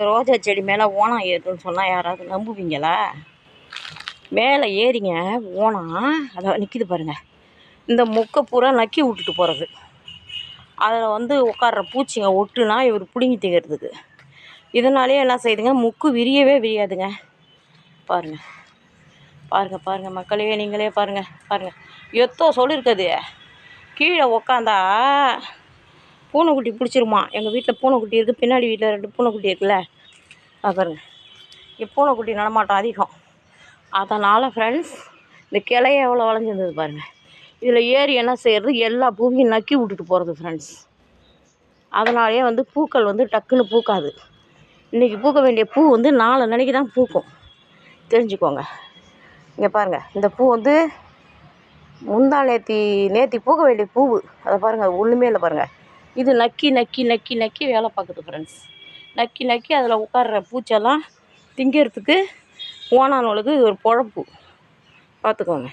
ரோஜா செடி மேலே ஓணம் ஏறுதுன்னு சொன்னால் யாராவது நம்புவீங்களா? மேலே ஏறிங்க ஓனம் அதை நிற்கிது பாருங்கள் இந்த மொக்கை பூரா நக்கி விட்டுட்டு போகிறது அதில் வந்து உட்கார்ற பூச்சிங்க ஒட்டுனா இவர் பிடுங்கி திங்கிறதுக்கு இதனாலேயே என்ன செய்யுதுங்க முக்கு விரியவே விரியாதுங்க. பாருங்கள் பாருங்கள் பாருங்கள் மக்களே நீங்களே பாருங்கள் பாருங்கள் எத்தோ சொல்லியிருக்குது கீழே உக்காந்தா பூனைக்குட்டி பிடிச்சிருமா? எங்கள் வீட்டில் பூனைக்குட்டி இருக்குது பின்னாடி வீட்டில் ரெண்டு பூனைக்குட்டி இருக்குல்ல? பாருங்க. இங்கே பூனைக்குட்டி நடமாட்டம் அதிகம். அதனால் ஃப்ரெண்ட்ஸ் இந்த கிளைய எவ்வளோ வளைஞ்சிருந்தது பாருங்கள் இதில் ஏறி என்ன செய்கிறது எல்லா பூவையும் நக்கி விட்டுட்டு போகிறது ஃப்ரெண்ட்ஸ் அதனாலேயே வந்து பூக்கள் வந்து டக்குன்னு பூக்காது. இன்றைக்கி பூக்க வேண்டிய பூ வந்து நாலு நாளைக்கு தான் பூக்கும். தெரிஞ்சுக்கோங்க. இங்கே பாருங்கள் இந்த பூ வந்து முந்தா நேத்தி நேத்தி பூக்க வேண்டிய பூவு. அதை பாருங்கள் ஒன்றுமே இல்லை பாருங்கள் இது நக்கி நக்கி நக்கி நக்கி வேலை பார்க்குது ஃப்ரெண்ட்ஸ் நக்கி நக்கி அதில் உட்கார்ற பூச்செல்லாம் திங்கிறதுக்கு ஓனானவளுக்கு இது ஒரு பொழப்பு. பார்த்துக்கோங்க.